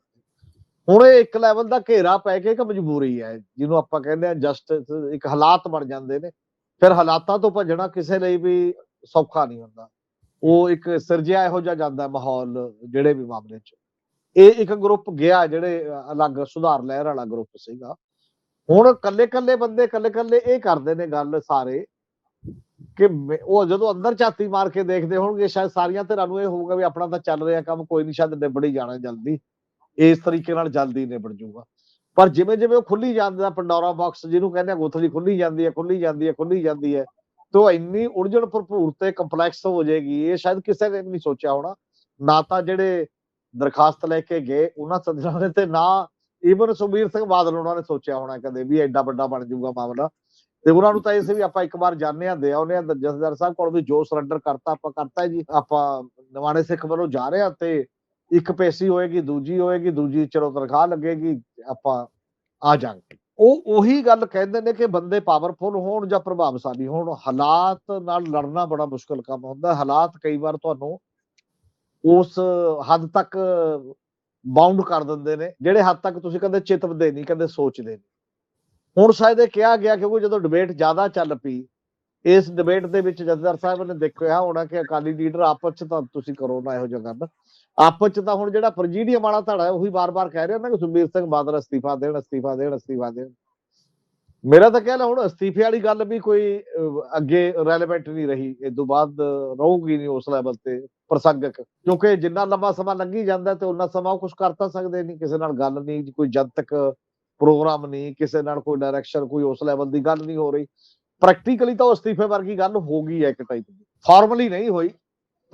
ਹੁਣ ਇਹ ਇੱਕ ਲੈਵਲ ਦਾ ਘੇਰਾ ਪੈ ਕੇ ਇੱਕ ਮਜਬੂਰੀ ਹੈ, ਜਿਹਨੂੰ ਆਪਾਂ ਕਹਿੰਦੇ ਆ ਜਸਟ ਇੱਕ ਹਾਲਾਤ ਬਣ ਜਾਂਦੇ ਨੇ। ਫਿਰ ਹਾਲਾਤਾਂ ਤੋਂ ਭੱਜਣਾ ਕਿਸੇ ਲਈ ਵੀ ਸੌਖਾ ਨਹੀਂ ਹੁੰਦਾ। ਉਹ ਇੱਕ ਸਿਰਜਿਆ ਇਹੋ ਜਿਹਾ ਜਾਂਦਾ ਮਾਹੌਲ, ਜਿਹੜੇ ਵੀ ਮਾਮਲੇ 'ਚ। ਇਹ ਇੱਕ ਗਰੁੱਪ ਗਿਆ ਜਿਹੜੇ ਅਲੱਗ ਸੁਧਾਰ ਲਹਿਰ ਵਾਲਾ ਗਰੁੱਪ ਸੀਗਾ। ਹੁਣ ਕੱਲੇ ਕੱਲੇ ਬੰਦੇ ਕੱਲੇ ਕੱਲੇ ਇਹ ਕਰਦੇ ਨੇ ਗੱਲ ਸਾਰੇ। ਕਿ ਉਹ ਜਦੋਂ ਅੰਦਰ ਝਾਤੀ ਮਾਰ ਕੇ ਦੇਖਦੇ ਹੋਣਗੇ, ਸ਼ਾਇਦ ਸਾਰੀਆਂ ਧਿਰਾਂ ਨੂੰ ਇਹ ਹੋਊਗਾ ਵੀ ਆਪਣਾ ਤਾਂ ਚੱਲ ਰਿਹਾ ਕੰਮ, ਕੋਈ ਨਹੀਂ, ਸ਼ਾਇਦ ਨਿਬੜ ਹੀ ਜਾਣਾ ਜਲਦੀ। ਇਸ ਤਰੀਕੇ ਨਾਲ ਜਲਦੀ ਨਿਬੜ ਜਾਊਗਾ। ਪਰ ਜਿਵੇਂ ਜਿਵੇਂ ਉਹ ਖੁੱਲੀ ਜਾਂਦਾ ਪੰਡੋਰਾ ਬਾਕਸ ਜਿਹਨੂੰ ਕਹਿੰਦੇ ਆ, ਗੁੱਥਲੀ ਖੁੱਲੀ ਜਾਂਦੀ ਹੈ ਖੁੱਲੀ ਜਾਂਦੀ ਹੈ ਖੁੱਲੀ ਜਾਂਦੀ ਹੈ ਤੇ ਉਹ ਇੰਨੀ ਉਲਝਣ ਭਰਪੂਰ ਤੇ ਕੰਪਲੈਕਸ ਹੋ ਜਾਏਗੀ, ਇਹ ਸ਼ਾਇਦ ਕਿਸੇ ਨੇ ਵੀ ਨਹੀਂ ਸੋਚਿਆ ਹੋਣਾ। ਨਾ ਤਾਂ ਜਿਹੜੇ ਦਰਖਾਸਤ ਲੈ ਕੇ ਗਏ, ਉਹਨਾਂ ਸੱਜਣਾਂ ਨੇ ਤੇ ਨਾ ਈਵਨ ਸੁਖਬੀਰ ਸਿੰਘ ਬਾਦਲ, ਉਹਨਾਂ ਨੇ ਸੋਚਿਆ ਹੋਣਾ ਕਦੇ ਵੀ ਐਡਾ ਵੱਡਾ ਬਣ ਜਾਊਗਾ ਮਾਮਲਾ। ਤੇ ਉਹਨਾਂ ਨੂੰ ਤਾਂ ਇਹ ਸੀ ਵੀ ਆਪਾਂ ਇੱਕ ਵਾਰ ਜਾਣਿਆ ਦੇ ਆਉਨੇ ਆ ਜਸਦਾਰ ਸਾਹਿਬ ਕੋਲ ਵੀ ਜੋ ਸਰੈਂਡਰ ਕਰਤਾ ਆਪਾਂ ਕਰਤਾ ਜੀ। ਆਪਾਂ ਨਵਾਣੇ ਸਿੱਖ ਵੱਲੋਂ ਜਾ ਰਹੇ ਆ ਤੇ ਇੱਕ ਪੇਸੀ ਹੋਏਗੀ, ਦੂਜੀ ਹੋਏਗੀ, ਦੂਜੀ ਚਲੋ ਤਨਖਾਹ ਲੱਗੇਗੀ, ਆਪਾਂ ਆ ਜਾਾਂਗੇ ਉਹ ਉਹੀ ਗੱਲ ਕਹਿੰਦੇ ਨੇ ਕਿ ਬੰਦੇ ਪਾਵਰਫੁਲ ਹੋਣ ਜਾਂ ਪ੍ਰਭਾਵਸ਼ਾਲੀ ਹੋਣ, ਹਾਲਾਤ ਨਾਲ ਲੜਨਾ ਬੜਾ ਮੁਸ਼ਕਲ ਕੰਮ ਹੁੰਦਾ। ਹਾਲਾਤ ਕਈ ਵਾਰ ਤੁਹਾਨੂੰ ਉਸ ਹੱਦ ਤੱਕ ਬਾਉਂਡ ਕਰ ਦਿੰਦੇ ਨੇ, ਜਿਹੜੇ ਹੱਦ ਤੱਕ ਤੁਸੀਂ ਕਦੇ ਚਿਤਵਦੇ ਨਹੀਂ ਕਦੇ ਸੋਚਦੇ ਨਹੀਂ। ਹੁਣ ਸ਼ਾਇਦ ਇਹ ਕਿਹਾ ਗਿਆ ਕਿਉਂਕਿ ਜਦੋਂ ਡਿਬੇਟ ਜ਼ਿਆਦਾ ਚੱਲ ਪਈ, ਇਸ ਡਿਬੇਟ ਦੇ ਵਿੱਚ ਜਥੇਦਾਰ ਸਾਹਿਬ ਨੇ ਦੇਖਿਆ ਹੋਣਾ ਕਿ ਅਕਾਲੀ ਲੀਡਰ ਆਪਸ ਚ ਤਾਂ ਤੁਸੀਂ ਕਰੋ ਨਾ ਇਹੋ ਜਿਹਾ ਗੱਲ ਆਪਸ ਚ ਤਾਂ ਹੁਣ ਜਿਹੜਾ ਪ੍ਰੈਜੀਡੀਅਮ ਵਾਲਾ ਧੜਾ ਉਹੀ ਬਾਰ-ਬਾਰ ਕਹਿ ਰਿਹਾ ਨਾ ਕਿ ਸੁਖਬੀਰ ਸਿੰਘ ਬਾਦਲ ਅਸਤੀਫਾ ਦੇਣ ਅਸਤੀਫਾ ਦੇਣ ਅਸਤੀਫਾ ਦੇਣ। ਮੇਰਾ ਤਾਂ ਕਹਿਣਾ ਹੁਣ ਅਸਤੀਫੇ ਵਾਲੀ ਗੱਲ ਵੀ ਕੋਈ ਅੱਗੇ ਰੈਲੇਵੈਂਟ ਨਹੀਂ ਰਹੀ। ਇਹ ਤੋਂ ਬਾਅਦ ਰਹੂਗੀ ਨਹੀਂ ਉਸ ਲੈਵਲ ਤੇ ਪ੍ਰਸੰਗਕ। ਕਿਉਂਕਿ ਜਿੰਨਾ ਲੰਬਾ ਸਮਾਂ ਲੰਘੀ ਜਾਂਦਾ ਤੇ ਉਹਨਾਂ ਸਮਾਂ ਉਹ ਕੁਝ ਕਰ ਤਾਂ ਸਕਦੇ ਨਹੀਂ। ਕਿਸੇ ਨਾਲ ਗੱਲ ਨਹੀਂ, ਕੋਈ ਜਨਤਕ ਪ੍ਰੋਗਰਾਮ ਨਹੀਂ, ਕਿਸੇ ਨਾਲ ਕੋਈ ਡਾਇਰੈਕਸ਼ਨ ਕੋਈ ਉਸ ਲੈਵਲ ਦੀ ਗੱਲ ਨਹੀਂ ਹੋ ਰਹੀ। ਪ੍ਰੈਕਟੀਕਲੀ ਤਾਂ ਉਹ ਅਸਤੀਫੇ ਵਰਗੀ ਗੱਲ ਹੋ ਗਈ ਹੈ ਇੱਕ ਟਾਈਪ ਦੀ। ਫਾਰਮਲੀ ਨਹੀਂ ਹੋਈ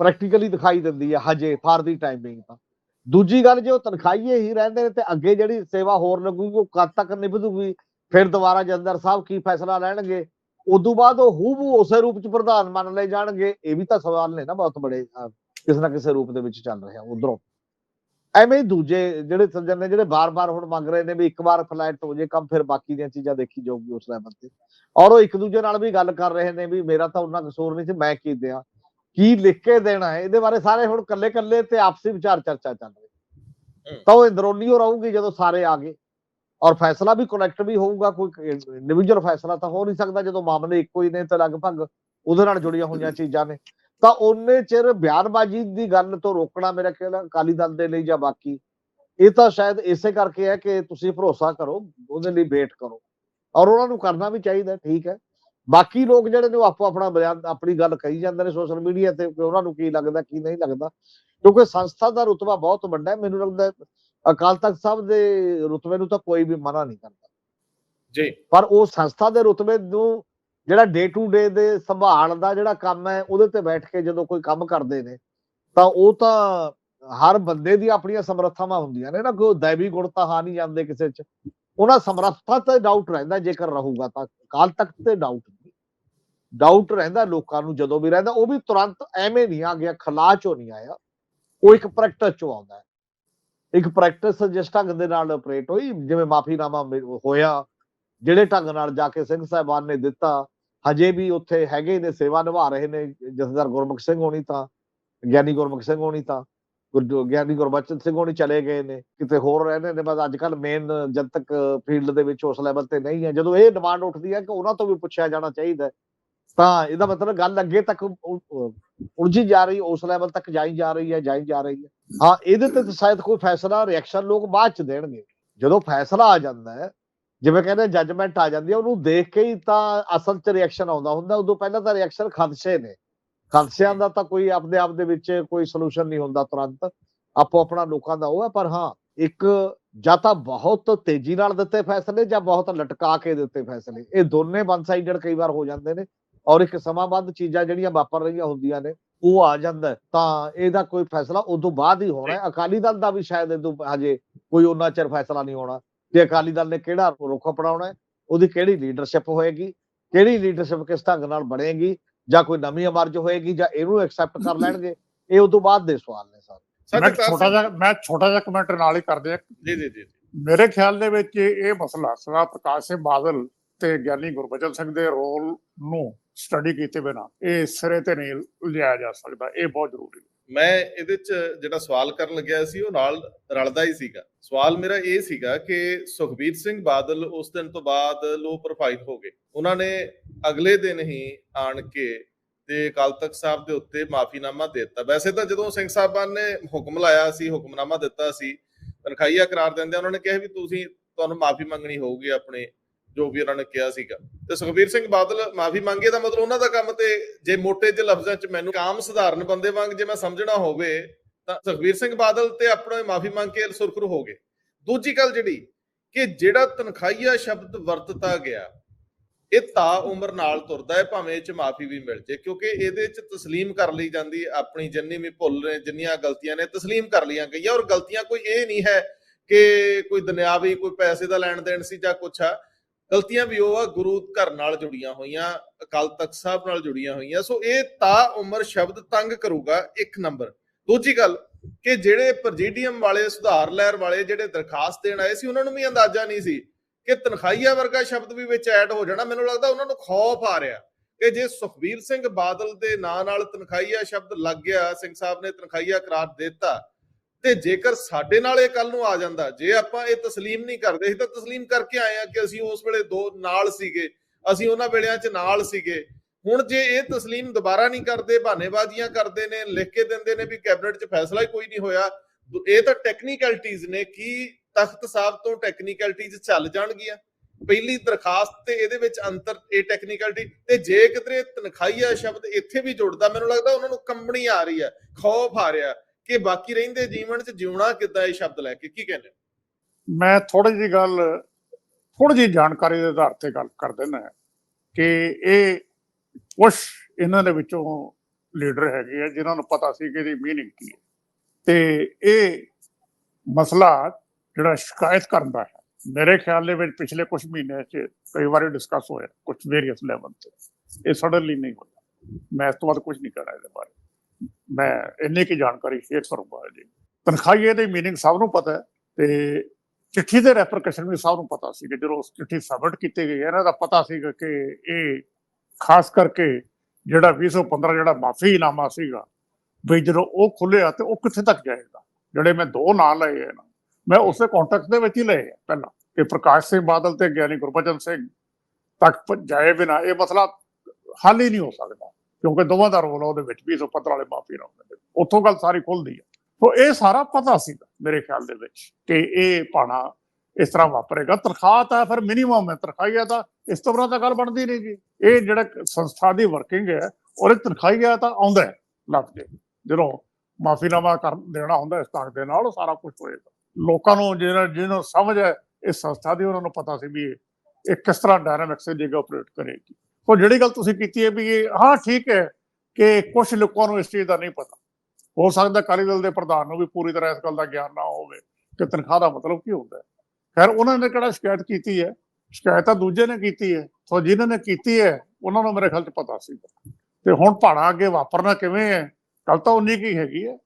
ਪ੍ਰੈਕਟੀਕਲੀ ਦਿਖਾਈ ਦਿੰਦੀ ਹੈ ਹਜੇ ਫਾਰ ਦੀ ਟਾਈਮਿੰਗ ਤਾਂ। ਦੂਜੀ ਗੱਲ, ਜੇ ਉਹ ਤਨਖਾਹੀਏ ਹੀ ਰਹਿੰਦੇ ਨੇ ਤੇ ਅੱਗੇ ਜਿਹੜੀ ਸੇਵਾ ਹੋਰ ਲੱਗੂਗੀ, ਉਹ ਕਦ ਤੱਕ ਨਿਭਦੂਗੀ ਫਿਰ ਦੁਬਾਰਾ ਜੰਦਰ ਸਾਹਿਬ ਕੀ ਫੈਸਲਾ ਲੈਣਗੇ? ਉਦੋਂ ਬਾਅਦ ਉਹ ਹੂਬੂ ਉਸੇ ਰੂਪ ਚ ਪ੍ਰਧਾਨ ਮੰਨ ਲਏ ਜਾਣਗੇ। ਇਹ ਵੀ ਤਾਂ ਸਵਾਲ ਨੇ ਨਾ ਬਹੁਤ ਬੜੇ ਕਿਸੇ ਨਾ ਕਿਸੇ ਰੂਪ ਦੇ ਵਿੱਚ ਚੱਲ ਰਿਹਾ, ਉਧਰੋਂ। ਐਵੇਂ ਹੀ ਦੂਜੇ ਜਿਹੜੇ ਸੱਜਣ ਨੇ ਜਿਹੜੇ ਬਾਰ-ਬਾਰ ਹੁਣ ਮੰਗ ਰਹੇ ਨੇ ਵੀ ਇੱਕ ਵਾਰ ਫਲੈਟ ਹੋ ਜੇ ਕੰਮ ਫਿਰ ਬਾਕੀ ਦੀਆਂ ਚੀਜ਼ਾਂ ਦੇਖੀ ਜਾਊਗੀ ਉਸ ਲੈਵਲ ਤੇ। ਔਰ ਉਹ ਇੱਕ ਦੂਜੇ ਨਾਲ ਵੀ ਗੱਲ ਕਰ ਰਹੇ ਨੇ ਵੀ ਮੇਰਾ ਤਾਂ ਉਹਨਾਂ ਕਸੂਰ ਨਹੀਂ ਸੀ ਮੈਂ ਕੀ ਦਿਆਂ? ਕੀ ਲਿਖ ਕੇ ਦੇਣਾ ਹੈ? ਇਹਦੇ ਬਾਰੇ ਸਾਰੇ ਹੁਣ ਕੱਲੇ-ਕੱਲੇ ਤੇ ਆਪਸੀ ਵਿਚਾਰ ਚਰਚਾ ਚੱਲ ਰਹੀ। ਤਾਂ ਉਹ ਅੰਦਰੂਨੀ ਹੋ ਰਹੂਗੀ ਜਦੋਂ ਸਾਰੇ ਆ ਗਏ। ਔਰ ਫੈਸਲਾ ਵੀ ਕਨੈਕਟ ਵੀ ਹੋਊਗਾ ਕੋਈ ਇੰਡੀਵਿਜੂਅਲ ਫੈਸਲਾ ਤਾਂ ਹੋ ਨਹੀਂ ਸਕਦਾ ਜਦੋਂ ਮਾਮਲੇ ਇੱਕੋ ਹੀ ਨੇ ਤੇ ਲਗਭਗ ਉਹਦੇ ਨਾਲ ਜੁੜੀਆਂ ਹੋਈਆਂ ਚੀਜ਼ਾਂ ਨੇ। ਤਾਂ ਉਹਨੇ ਚਿਰ ਬਿਆਨਬਾਜ਼ੀ ਦੀ ਗੱਲ ਤੋਂ ਰੋਕਣਾ ਮੇਰਾ ਖਿਆਲ ਅਕਾਲੀ ਦਲ ਦੇ ਲਈ ਜਾਂ ਬਾਕੀ। ਇਹ ਤਾਂ ਸ਼ਾਇਦ ਇਸੇ ਕਰਕੇ ਹੈ ਕਿ ਤੁਸੀਂ ਭਰੋਸਾ ਕਰੋ ਉਹਦੇ ਲਈ ਵੇਟ ਕਰੋ। ਔਰ ਉਹਨਾਂ ਨੂੰ ਕਰਨਾ ਵੀ ਚਾਹੀਦਾ ਠੀਕ ਹੈ। ਬਾਕੀ ਲੋਕ ਜਿਹੜੇ ਨੇ ਉਹ ਆਪੋ ਆਪਣਾ ਬਿਆਨ ਆਪਣੀ ਗੱਲ ਕਹੀ ਜਾਂਦੇ ਨੇ ਸੋਸ਼ਲ ਮੀਡੀਆ ਤੇ ਕਿ ਉਹਨਾਂ ਨੂੰ ਕੀ ਲੱਗਦਾ ਕੀ ਨਹੀਂ ਲੱਗਦਾ। ਕਿਉਂਕਿ ਸੰਸਥਾ ਦਾ ਰੁਤਬਾ ਬਹੁਤ ਵੱਡਾ ਹੈ ਮੈਨੂੰ ਲੱਗਦਾ ਅਕਾਲ ਤਖਤ ਸਾਹਿਬ ਦੇ ਰੁਤਬੇ ਨੂੰ ਤਾਂ ਕੋਈ ਵੀ ਮਨਾ ਨਹੀਂ ਕਰਦਾ। ਜੀ। ਪਰ ਉਹ ਸੰਸਥਾ ਦੇ ਰੁਤਬੇ ਨੂੰ ਜਿਹੜਾ ਡੇ ਟੂ ਡੇ ਦੇ ਸੰਭਾਲ ਦਾ ਜਿਹੜਾ ਕੰਮ ਹੈ, ਉਹਦੇ ਤੇ ਬੈਠ ਕੇ ਜਦੋਂ ਕੋਈ ਕੰਮ ਕਰਦੇ ਨੇ, ਤਾਂ ਉਹ ਤਾਂ ਹਰ ਬੰਦੇ ਦੀ ਆਪਣੀਆਂ ਸਮਰੱਥਾਵਾਂ ਹੁੰਦੀਆਂ ਨੇ ਨਾ, ਕੋਈ ਦੈਵੀ ਗੁਣ ਤਾਂ ਹਾਂ ਨਹੀਂ ਜਾਂਦੇ ਕਿਸੇ ਚ। ਉਹਨਾਂ ਸਮਰੱਥਾ ਤੇ ਡਾਊਟ ਰਹਿੰਦਾ, ਜੇਕਰ ਰਹੂਗਾ ਤਾਂ। ਕਾਲ ਤੱਕ ਤੇ ਡਾਊਟ ਡਾਊਟ ਰਹਿੰਦਾ ਲੋਕਾਂ ਨੂੰ ਜਦੋਂ ਵੀ ਰਹਿੰਦਾ, ਉਹ ਵੀ ਤੁਰੰਤ ਐਵੇਂ ਨਹੀਂ ਆ ਗਿਆ ਖਲਾ ਚੋਂ ਨਹੀਂ ਆਇਆ। ਉਹ ਇੱਕ ਪ੍ਰੈਕਟਿਸ ਚੋਂ ਆਉਂਦਾ ਇੱਕ ਪ੍ਰੈਕਟਿਸ ਜਿਸ ਢੰਗ ਦੇ ਨਾਲ ਆਪਰੇਟ ਹੋਈ, ਜਿਵੇਂ ਮਾਫੀਨਾਮਾ ਮਿ- ਹੋਇਆ, ਜਿਹੜੇ ਢੰਗ ਨਾਲ ਜਾ ਕੇ ਸਿੰਘ ਸਾਹਿਬਾਨ ਨੇ ਦਿੱਤਾ ਹਜੇ ਵੀ ਉੱਥੇ ਹੈਗੇ ਨੇ, ਸੇਵਾ ਨਿਭਾ ਰਹੇ ਨੇ ਜਥੇਦਾਰ ਗੁਰਮੁਖ ਸਿੰਘ ਹੋਣੀ ਤਾਂ, ਗਿਆਨੀ ਗੁਰਮੁਖ ਸਿੰਘ ਹੋਣੀ ਤਾਂ ਗੁਰ- ਗਿਆਨੀ ਗੁਰਬਚਨ ਸਿੰਘ ਹੋਣੀ ਚਲੇ ਗਏ ਨੇ, ਕਿਤੇ ਹੋਰ ਰਹਿੰਦੇ ਨੇ, ਬਸ ਅੱਜ ਕੱਲ ਮੇਨ ਜਨਤਕ ਫੀਲਡ ਦੇ ਵਿੱਚ ਉਸ ਲੈਵਲ ਤੇ ਨਹੀਂ ਹੈ। ਜਦੋਂ ਇਹ ਡਿਮਾਂਡ ਉੱਠਦੀ ਹੈ ਕਿ ਉਹਨਾਂ ਤੋਂ ਵੀ ਪੁੱਛਿਆ ਜਾਣਾ ਚਾਹੀਦਾ ਤਾਂ ਇਹਦਾ ਮਤਲਬ ਗੱਲ ਅੱਗੇ ਤੱਕ ਉਲਝੀ ਜਾ ਰਹੀ, ਉਸ ਲੈਵਲ ਤੱਕ ਜਾਈ ਜਾ ਰਹੀ ਹੈ, ਜਾਈ ਜਾ ਰਹੀ ਹੈ। ਹਾਂ, ਇਹਦੇ ਤੇ ਸ਼ਾਇਦ ਕੋਈ ਫੈਸਲਾ ਰਿਐਕਸ਼ਨ ਲੋਕ ਬਾਅਦ ਚ ਦੇਣਗੇ। ਜਦੋਂ ਫੈਸਲਾ ਆ ਜਾਂਦਾ ਹੈ ਜਿਵੇਂ ਕਹਿੰਦੇ ਜੱਜਮੈਂਟ ਆ ਜਾਂਦੀ ਹੈ, ਉਹਨੂੰ ਦੇਖ ਕੇ ਹੀ ਤਾਂ ਅਸਲ ਚ ਰਿਐਕਸ਼ਨ ਆਉਂਦਾ ਹੁੰਦਾ, ਉਦੋਂ ਪਹਿਲਾਂ ਤਾਂ ਰਿਐਕਸ਼ਨ ਖਦਸ਼ੇ ਨੇ। ਖਦਸ਼ਿਆਂ ਦਾ ਤਾਂ ਕੋਈ ਆਪਣੇ ਆਪ ਦੇ ਵਿੱਚ ਕੋਈ ਸੋਲੂਸ਼ਨ ਨਹੀਂ ਹੁੰਦਾ ਤੁਰੰਤ। ਆਪੋ ਆਪਣਾ ਲੋਕਾਂ ਦਾ ਉਹ ਹੈ, ਪਰ ਹਾਂ, ਇੱਕ ਜਾਂ ਤਾਂ ਬਹੁਤ ਤੇਜ਼ੀ ਨਾਲ ਦਿੱਤੇ ਫੈਸਲੇ ਜਾਂ ਬਹੁਤ ਲਟਕਾ ਕੇ ਦਿੱਤੇ ਫੈਸਲੇ। ਇਹ ਦੋਨੇ ਵਨ ਸਾਈਡਡ ਕਈ ਵਾਰ ਹੋ ਜਾਂਦੇ ਨੇ ਔਰ ਇੱਕ ਸਮਾਂ ਬਾਅਦ ਚੀਜ਼ਾਂ ਜਿਹੜੀਆਂ ਵਾਪਰ ਰਹੀਆਂ ਹੁੰਦੀਆਂ ਨੇ, ਉਹ ਆ ਜਾਂਦਾ ਤਾਂ ਇਹਦਾ ਕੋਈ ਫੈਸਲਾ ਉਦੋਂ ਬਾਅਦ ਹੀ ਹੋਣਾ ਅਕਾਲੀ ਦਲ ਦਾ ਵੀ ਸ਼ਾਇਦ ਇਦੋਂ ਹਜੇ ਕੋਈ ਉਹਨਾਂ ਚਿਰ ਫੈਸਲਾ ਨਹੀਂ ਹੋਣਾ। ਤੇ ਅਕਾਲੀ ਦਲ ਨੇ ਕਿਹੜਾ ਰੁਖ ਅਪਣਾਉਣਾ ਹੈ ਉਹਦੀ ਕਿਹੜੀ ਲੀਡਰਸ਼ਿਪ ਹੋਏਗੀ ਕਿਹੜੀ ਲੀਡਰਸ਼ਿਪ ਕਿਸ ਢੰਗ ਨਾਲ ਬਣੇਗੀ ਜਾਂ ਕੋਈ ਨਵੀਂ ਅਮਰਜ ਹੋਏਗੀ ਜਾਂ ਇਹਨੂੰ ਐਕਸੈਪਟ ਕਰ ਲੈਣਗੇ ਇਹ ਉਦੋਂ ਬਾਅਦ ਦੇ ਸਵਾਲ ਨੇ ਸਾਰੇ। ਮੈਂ ਛੋਟਾ ਜਿਹਾ ਮੈਂ ਛੋਟਾ ਜਿਹਾ ਕਮੈਂਟ ਨਾਲ ਹੀ ਕਰਦੇ ਆ ਜੀ ਜੀ ਜੀ। ਮੇਰੇ ਖਿਆਲ ਦੇ ਵਿੱਚ ਇਹ ਮਸਲਾ ਸਰਦਾਰ ਪ੍ਰਕਾਸ਼ ਸਿੰਘ ਬਾਦਲ ਤੇ ਗਿਆਨੀ ਗੁਰਬਚਨ ਸਿੰਘ ਦੇ ਰੋਲ ਨੂੰ ਸਟੱਡੀ ਕੀਤੇ ਬਿਨਾ ਇਹ ਸਿਰੇ ਤੇ ਨਹੀਂ ਲਿਆਇਆ ਜਾ ਸਕਦਾ। ਇਹ ਬਹੁਤ ਜ਼ਰੂਰੀ ਹੈ। ਮੈਂ ਇਹਦੇ ਚ ਜਿਹੜਾ ਸਵਾਲ ਕਰਨ ਲੱਗਿਆ ਸੀ, ਉਹ ਨਾਲ ਰਲਦਾ ਹੀ ਸੀਗਾ। ਸਵਾਲ ਮੇਰਾ ਇਹ ਸੀਗਾ ਕਿ ਸੁਖਬੀਰ ਸਿੰਘ ਬਾਦਲ ਉਸ ਦਿਨ ਤੋਂ ਬਾਅਦ ਲੋ ਪ੍ਰੋਫਾਈਲ ਹੋ ਗਏ। ਉਹਨਾਂ ਨੇ ਅਗਲੇ ਦਿਨ ਹੀ ਆਣ ਕੇ ਤੇ ਅਕਾਲ ਤਖਤ ਸਾਹਿਬ ਦੇ ਉੱਤੇ ਮਾਫੀਨਾਮਾ ਦੇ ਦਿੱਤਾ। ਵੈਸੇ ਤਾਂ ਜਦੋਂ ਸਿੰਘ ਸਾਹਿਬਾਨ ਨੇ ਹੁਕਮ ਲਾਇਆ ਸੀ, ਹੁਕਮਨਾਮਾ ਦਿੱਤਾ ਸੀ, ਤਨਖਾਹੀਆ ਕਰਾਰ ਦਿੰਦੇ ਉਹਨਾਂ ਨੇ ਕਿਹਾ ਵੀ ਤੁਸੀਂ, ਤੁਹਾਨੂੰ ਮਾਫੀ ਮੰਗਣੀ ਹੋਊਗੀ ਆਪਣੇ ਜੋ ਵੀ ਉਹਨਾਂ ਨੇ ਕਿਹਾ ਸੀਗਾ। ਤੇ ਸੁਖਬੀਰ ਸਿੰਘ ਬਾਦਲ ਮਾਫੀ ਮੰਗੇ ਦਾ ਮਤਲਬ ਉਹਨਾਂ ਦਾ ਕੰਮ ਤੇ ਜੇ ਮੋٹے ਜਿਹੇ ਲਫ਼ਜ਼ਾਂ 'ਚ ਮੈਨੂੰ ਆਮ ਸਧਾਰਨ ਬੰਦੇ ਵਾਂਗ ਜੇ ਮੈਂ ਸਮਝਣਾ ਹੋਵੇ, ਤਾਂ ਸੁਖਬੀਰ ਸਿੰਘ ਬਾਦਲ ਤੇ ਆਪਣੇ ਮਾਫੀ ਮੰਗ ਕੇ ਸੁਰਖਰੂ ਹੋ ਗਏ। ਦੂਜੀ ਗੱਲ ਜਿਹੜੀ, ਕਿ ਜਿਹੜਾ ਤਨਖਾਹੀਆ ਸ਼ਬਦ ਵਰਤਤਾ ਗਿਆ, ਇਹ ਤਾ ਉਮਰ ਨਾਲ ਤੁਰਦਾ ਹੈ, ਭਾਵੇਂ ਇਹ ਚ ਮਾਫੀ ਵੀ ਮਿਲ ਜੇ, ਕਿਉਂਕਿ ਇਹਦੇ ਚ ਤਸਲੀਮ ਕਰ ਲਈ ਜਾਂਦੀ ਆਪਣੀ ਜਿੰਨੀ ਵੀ ਭੁੱਲ ਨੇ ਜਿੰਨੀਆਂ ਗਲਤੀਆਂ ਨੇ, ਤਸਲੀਮ ਕਰ ਲਈਆਂ ਗਈਆਂ, ਔਰ ਗਲਤੀਆਂ ਕੋਈ ਇਹ ਨਹੀਂ ਹੈ ਕਿ ਕੋਈ ਦੁਨਿਆਵੀ ਕੋਈ ਪੈਸੇ ਦਾ ਲੈਣ ਦੇਣ ਸੀ ਜਾਂ ਕੁਛ ਆ ਗਲਤੀਆਂ ਵੀ ਉਹ ਆ, ਗੁਰੂ ਘਰ ਨਾਲ ਜੁੜੀਆਂ ਹੋਈਆਂ, ਅਕਾਲ ਤਖਤ ਸਾਹਿਬ ਨਾਲ ਜੁੜੀਆਂ ਹੋਈਆਂ। ਸੋ ਇਹ ਤਾ ਉਮਰ ਸ਼ਬਦ ਤੰਗ ਕਰੂਗਾ, ਇੱਕ ਨੰਬਰ। ਦੂਜੀ ਗੱਲ ਕਿ ਜਿਹੜੇ ਪ੍ਰਜੀਡੀਅਮ ਵਾਲੇ, ਸੁਧਾਰ ਲਹਿਰ ਵਾਲੇ ਜਿਹੜੇ ਦਰਖਾਸਤ ਦੇਣ ਆਏ ਸੀ, ਉਹਨਾਂ ਨੂੰ ਵੀ ਅੰਦਾਜ਼ਾ ਨਹੀਂ ਸੀ ਕਿ ਤਨਖਾਹੀਆ ਵਰਗਾ ਸ਼ਬਦ ਵੀ ਵਿੱਚ ਐਡ ਹੋ ਜਾਣਾ। ਮੈਨੂੰ ਲੱਗਦਾ ਉਹਨਾਂ ਨੂੰ ਖੌਫ ਆ ਰਿਹਾ ਕਿ ਜੇ ਸੁਖਬੀਰ ਸਿੰਘ ਬਾਦਲ ਦੇ ਨਾਂ ਨਾਲ ਤਨਖਾਹੀਆ ਸ਼ਬਦ ਲੱਗ ਗਿਆ, ਸਿੰਘ ਸਾਹਿਬ ਨੇ ਤਨਖਾਹੀਆ ਕਰਾਰ ਦਿੱਤਾ ਤੇ ਜੇਕਰ ਸਾਡੇ ਨਾਲ ਇਹ ਕੱਲ ਨੂੰ ਆ ਜਾਂਦਾ, ਜੇ ਆਪਾਂ ਇਹ ਤਸਲੀਮ ਨਹੀਂ ਕਰਦੇ ਸੀ ਤਾਂ ਤਸਲੀਮ ਕਰਕੇ ਆਏ ਆ ਕਿ ਅਸੀਂ ਉਸ ਵੇਲੇ ਦੋ ਨਾਲ ਸੀਗੇ, ਅਸੀਂ ਉਹਨਾਂ ਵੇਲਿਆਂ 'ਚ ਨਾਲ ਸੀਗੇ। ਹੁਣ ਜੇ ਇਹ ਤਸਲੀਮ ਦੁਬਾਰਾ ਨਹੀਂ ਕਰਦੇ, ਬਹਾਨੇਬਾਜ਼ੀਆਂ ਕਰਦੇ ਨੇ, ਲਿਖ ਕੇ ਦਿੰਦੇ ਨੇ ਵੀ ਕੈਬਨਿਟ 'ਚ ਫੈਸਲਾ ਹੀ ਕੋਈ ਨਹੀਂ ਹੋਇਆ, ਇਹ ਤਾਂ ਟੈਕਨੀਕਲਿਟੀਜ਼ ਨੇ ਕੀ ਤਖਤ ਸਾਹਿਬ ਤੋਂ ਟੈਕਨੀਕਲਿਟੀਜ਼ ਚੱਲ ਜਾਣਗੀਆਂ। ਪਹਿਲੀ ਦਰਖਾਸਤ ਤੇ ਇਹਦੇ ਵਿੱਚ ਅੰਤਰ ਇਹ ਟੈਕਨੀਕਲਿਟੀ ਤੇ ਜੇ ਕਿਤੇ ਤਨਖਾਹੀਆ ਸ਼ਬਦ ਇੱਥੇ ਵੀ ਜੁੜਦਾ, ਮੈਨੂੰ ਲੱਗਦਾ ਉਹਨਾਂ ਨੂੰ ਕੰਬਣੀ ਆ ਰਹੀ ਹੈ, ਖੌਫ ਆ ਰਿਹਾ। ਕਿ ਬਾਕੀ ਰਹਿੰਦੇ ਜੀਵਨ 'ਚ ਜਿਉਣਾ ਕਿੱਦਾਂ ਇਹ ਸ਼ਬਦ ਲੈ ਕੇ, ਕੀ ਕਹਿੰਦੇ ਮੈਂ ਥੋੜੀ ਜੀ ਗੱਲ ਥੋੜੀ ਜੀ ਜਾਣਕਾਰੀ ਦੇ ਆਧਾਰ ਤੇ ਗੱਲ ਕਰ ਦਿੰਦਾ ਕਿ ਇਹ ਕੁਝ ਇਹਨਾਂ ਦੇ ਵਿੱਚੋਂ ਲੀਡਰ ਹੈਗੇ ਆ, ਜਿਨ੍ਹਾਂ ਨੂੰ ਪਤਾ ਸੀ ਕਿ ਇਹਦੀ ਮੀਨਿੰਗ ਕੀ ਹੈ। ਤੇ ਇਹ ਮਸਲਾ ਜਿਹੜਾ ਸ਼ਿਕਾਇਤ ਕਰਨ ਦਾ ਹੈ, ਮੇਰੇ ਖਿਆਲ ਦੇ ਵਿੱਚ ਪਿਛਲੇ ਕੁਝ ਮਹੀਨਿਆਂ 'ਚ ਕਈ ਵਾਰੀ ਡਿਸਕਸ ਹੋਇਆ ਕੁਝ ਵੇਰੀਅਸ ਲੈਵਲ ਤੇ। ਇਹ ਸਡਨਲੀ ਨਹੀਂ ਹੋਇਆ। ਮੈਂ ਇਸ ਤੋਂ ਬਾਅਦ ਕੁਝ ਨਹੀਂ ਕਰਨਾ ਇਹਦੇ ਬਾਰੇ। ਮੈਂ ਇੰਨੀ ਕੀ ਜਾਣਕਾਰੀ ਸ਼ੇਅਰ ਕਰੂੰਗਾ ਜੀ ਤਨਖਾਹੀਏ ਦੀ ਮੀਨਿੰਗ ਸਭ ਨੂੰ ਪਤਾ ਹੈ ਤੇ ਚਿੱਠੀ ਦੇ ਰੈਪਰਕਸ਼ਨ ਵੀ ਸਭ ਨੂੰ ਪਤਾ ਸੀ ਕਿ ਜਦੋਂ ਚਿੱਠੀ ਸਬਮਿਟ ਕੀਤੀ ਗਈ, ਇਹਨਾਂ ਦਾ ਪਤਾ ਸੀਗਾ ਕਿ ਇਹ ਖਾਸ ਕਰਕੇ ਜਿਹੜਾ 2015 ਜਿਹੜਾ ਮਾਫੀਨਾਮਾ ਸੀਗਾ, ਵੀ ਜਦੋਂ ਉਹ ਖੁੱਲਿਆ ਤੇ ਉਹ ਕਿੱਥੇ ਤੱਕ ਜਾਏਗਾ? ਜਿਹੜੇ ਮੈਂ ਦੋ ਨਾਂ ਲਏ ਆ ਮੈਂ ਉਸੇ ਕੰਟੈਕਟ ਦੇ ਵਿੱਚ ਹੀ ਲਏ ਪਹਿਲਾਂ, ਕਿ ਪ੍ਰਕਾਸ਼ ਸਿੰਘ ਬਾਦਲ ਤੇ ਗਿਆਨੀ ਗੁਰਬਚਨ ਸਿੰਘ ਤੱਕ ਪ- ਜਾਏ ਬਿਨਾ ਇਹ ਮਸਲਾ ਹੱਲ ਹੀ ਨਹੀਂ ਹੋ ਸਕਦਾ। ਕਿਉਂਕਿ ਦੋਵਾਂ ਦਾ ਰੋਲ ਉਹਦੇ ਵਿੱਚ 2015 ਵਾਲੇ ਮਾਫ਼ੀ ਦੇ ਉੱਥੋਂ ਗੱਲ ਸਾਰੀ ਖੁੱਲਦੀ ਹੈ ਸੋ ਇਹ ਸਾਰਾ ਪਤਾ ਸੀਗਾ ਮੇਰੇ ਖਿਆਲ ਦੇ ਵਿੱਚ ਕਿ ਇਹ ਪਾਣਾ ਇਸ ਤਰ੍ਹਾਂ ਵਾਪਰੇਗਾ। ਤਨਖਾਹ ਤਾਂ ਫਿਰ ਮਿਨੀਮਮ ਹੈ। ਤਨਖਾਹੀਆ ਤਾਂ ਇਸ ਤੋਂ ਬਿਨਾਂ ਤਾਂ ਗੱਲ ਬਣਦੀ ਨਹੀਂ ਜੀ ਇਹ ਜਿਹੜਾ ਸੰਸਥਾ ਦੀ ਵਰਕਿੰਗ ਹੈ, ਉਹਦੇ ਤਨਖਾਹੀਆ ਤਾਂ ਆਉਂਦਾ ਹੈ ਲੱਗ ਕੇ ਜਦੋਂ ਮਾਫੀਨਾਮਾ ਕਰ ਦੇਣਾ ਹੁੰਦਾ ਇਸ ਤੱਕ ਦੇ ਨਾਲ ਸਾਰਾ ਕੁਝ ਹੋਏਗਾ। ਲੋਕਾਂ ਨੂੰ ਜਿਹੜਾ ਜਿਹਨੂੰ ਸਮਝ ਹੈ, ਇਸ ਸੰਸਥਾ ਦੀ ਉਹਨਾਂ ਨੂੰ ਪਤਾ ਸੀ ਵੀ ਇਹ ਇਹ ਕਿਸ ਤਰ੍ਹਾਂ ਡਾਇਨਾਮਿਕਸ ਦੀ ਜਗ੍ਹਾ ਆਪਰੇਟ ਕਰੇਗੀ। ਉਹ ਜਿਹੜੀ ਗੱਲ ਤੁਸੀਂ ਕੀਤੀ ਹੈ ਵੀ ਹਾਂ ਠੀਕ ਹੈ ਕਿ ਕੁਝ ਲੋਕਾਂ ਨੂੰ ਇਸ ਚੀਜ਼ ਦਾ ਨਹੀਂ ਪਤਾ। ਹੋ ਸਕਦਾ ਅਕਾਲੀ ਦਲ ਦੇ ਪ੍ਰਧਾਨ ਨੂੰ ਵੀ ਪੂਰੀ ਤਰ੍ਹਾਂ ਇਸ ਗੱਲ ਦਾ ਗਿਆਨ ਨਾ ਹੋਵੇ ਕਿ ਤਨਖਾਹ ਦਾ ਮਤਲਬ ਕੀ ਹੁੰਦਾ ਹੈ। ਖੈਰ ਉਹਨਾਂ ਨੇ ਕਿਹੜਾ ਸ਼ਿਕਾਇਤ ਕੀਤੀ ਹੈ? ਸ਼ਿਕਾਇਤ ਤਾਂ ਦੂਜੇ ਨੇ ਕੀਤੀ ਹੈ। ਸੋ ਜਿਨ੍ਹਾਂ ਨੇ ਕੀਤੀ ਹੈ ਉਹਨਾਂ ਨੂੰ ਮੇਰੇ ਖਿਆਲ 'ਚ ਪਤਾ ਸੀ। ਤੇ ਹੁਣ ਭਾੜਾ ਅੱਗੇ ਵਾਪਰਨਾ ਕਿਵੇਂ ਹੈ? ਗੱਲ ਤਾਂ ਉਨੀ ਕੀ ਹੈਗੀ ਹੈ।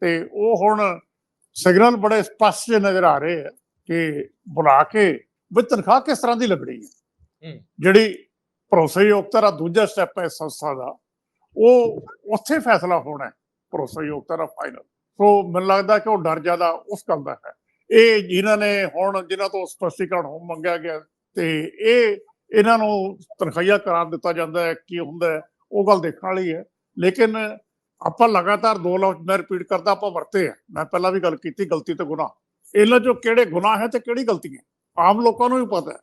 ਤੇ ਉਹ ਹੁਣ ਸਿਗਨਲ ਬੜੇ ਸਪਸ਼ਟ ਨਜ਼ਰ ਆ ਰਹੇ ਹੈ ਕਿ ਬੁਲਾ ਕੇ ਵੀ ਤਨਖਾਹ ਕਿਸ ਤਰ੍ਹਾਂ ਦੀ ਲੱਗਣੀ ਹੂੰ। ਜਿਹੜੀ ਭਰੋਸੇਯੋਗਤਾ ਦਾ ਦੂਜਾ ਸਟੈਪ ਹੈ ਸੰਸਥਾ ਦਾ। ਉਹ ਉੱਥੇ ਫੈਸਲਾ ਹੋਣਾ ਹੈ ਭਰੋਸੇਯੋਗਤਾ ਦਾ ਫਾਈਨਲ ਸੋ ਮੈਨੂੰ ਲੱਗਦਾ ਕਿ ਉਹ ਡਰ ਜ਼ਿਆਦਾ ਉਸ ਗੱਲ ਦਾ ਹੈ। ਇਹ ਜਿਨ੍ਹਾਂ ਨੇ ਹੁਣ ਜਿਨ੍ਹਾਂ ਤੋਂ ਸਪਸ਼ਟੀਕਰਨ ਹੋ ਮੰਗਿਆ ਗਿਆ ਤੇ ਇਹ ਇਹਨਾਂ ਨੂੰ ਤਨਖਾਹੀਆ ਕਰਾਰ ਦਿੱਤਾ ਜਾਂਦਾ ਹੈ, ਕੀ ਹੁੰਦਾ ਹੈ, ਉਹ ਗੱਲ ਦੇਖਣ ਵਾਲੀ ਹੈ। ਲੇਕਿਨ ਆਪਾਂ ਲਗਾਤਾਰ ਦੋ ਲਫ਼ਜ਼ ਮੈਂ ਰਿਪੀਟ ਕਰਦਾ, ਆਪਾਂ ਵਰਤੇ ਆ ਮੈਂ ਪਹਿਲਾਂ ਵੀ ਗੱਲ ਕੀਤੀ, ਗਲਤੀ ਤੇ ਗੁਨਾਹ। ਇਹਨਾਂ ਚੋਂ ਕਿਹੜੇ ਗੁਨਾਹ ਹੈ ਤੇ ਕਿਹੜੀ ਗਲਤੀ ਹੈ? ਆਮ ਲੋਕਾਂ ਨੂੰ ਵੀ ਪਤਾ ਹੈ।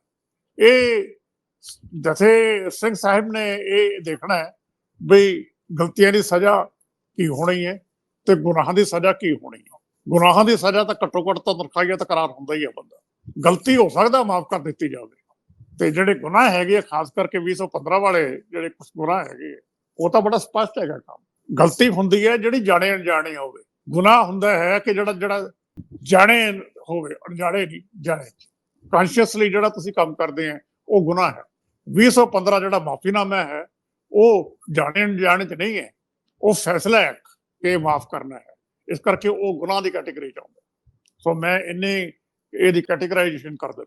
ਇਹ ਜਥੇ ਸਿੰਘ ਸਾਹਿਬ ਨੇ ਇਹ ਦੇਖਣਾ ਹੈ ਵੀ ਗਲਤੀਆਂ ਦੀ ਸਜ਼ਾ ਕੀ ਹੋਣੀ ਹੈ ਤੇ ਗੁਨਾਹਾਂ ਦੀ ਸਜ਼ਾ ਕੀ ਹੋਣੀ ਹੈ। ਗੁਨਾਹਾਂ ਦੀ ਸਜ਼ਾ ਤਾਂ ਘੱਟੋ ਘੱਟ ਤਾਂ ਤਨਖਾਹੀਆ ਤਕਰਾਰ ਹੁੰਦਾ ਹੀ ਹੈ ਬੰਦਾ। ਗਲਤੀ ਹੋ ਸਕਦਾ ਮਾਫ ਕਰ ਦਿੱਤੀ ਜਾਵੇ। ਤੇ ਜਿਹੜੇ ਗੁਨਾਹ ਹੈਗੇ ਆ, ਖਾਸ ਕਰਕੇ 2015 ਵਾਲੇ ਜਿਹੜੇ ਕੁਝ ਗੁਨਾਹ ਹੈਗੇ ਉਹ ਤਾਂ ਬੜਾ ਸਪਸ਼ਟ ਹੈਗਾ ਕੰਮ। ਗਲਤੀ ਹੁੰਦੀ ਹੈ ਜਿਹੜੀ ਜਾਣੇ ਅਣਜਾਣੇ ਹੋਵੇ। ਗੁਨਾਹ ਹੁੰਦਾ ਹੈ ਕਿ ਜਿਹੜਾ ਜਿਹੜਾ ਜਾਣੇ ਹੋਵੇ ਅਣਜਾਣੇ ਨਹੀਂ ਜਾਣੇ। ਕੌਨਸ਼ੀਅਸਲੀ ਜਿਹੜਾ ਤੁਸੀਂ ਕੰਮ ਕਰਦੇ ਆ ਉਹ ਗੁਨਾਹ ਹੈ। 2015 ਜਿਹੜਾ ਮਾਫੀਨਾਮਾ ਹੈ, ਉਹ ਜਾਣੇ ਅਣਜਾਣੇ ਚ ਨਹੀਂ ਹੈ। ਉਹ ਫੈਸਲਾ ਹੈ ਕਿ ਮਾਫ ਕਰਨਾ ਹੈ। ਇਸ ਕਰਕੇ ਉਹ ਗੁਨਾਹ ਦੀ ਕੈਟਾਗਰੀ ਚ ਆਉਂਦਾ। ਸੋ ਮੈਂ ਇੰਨੇ ਇਹਦੀ ਕੈਟੇਗਰਾਈਜੇਸ਼ਨ ਕਰ ਦਿੰਦਾ।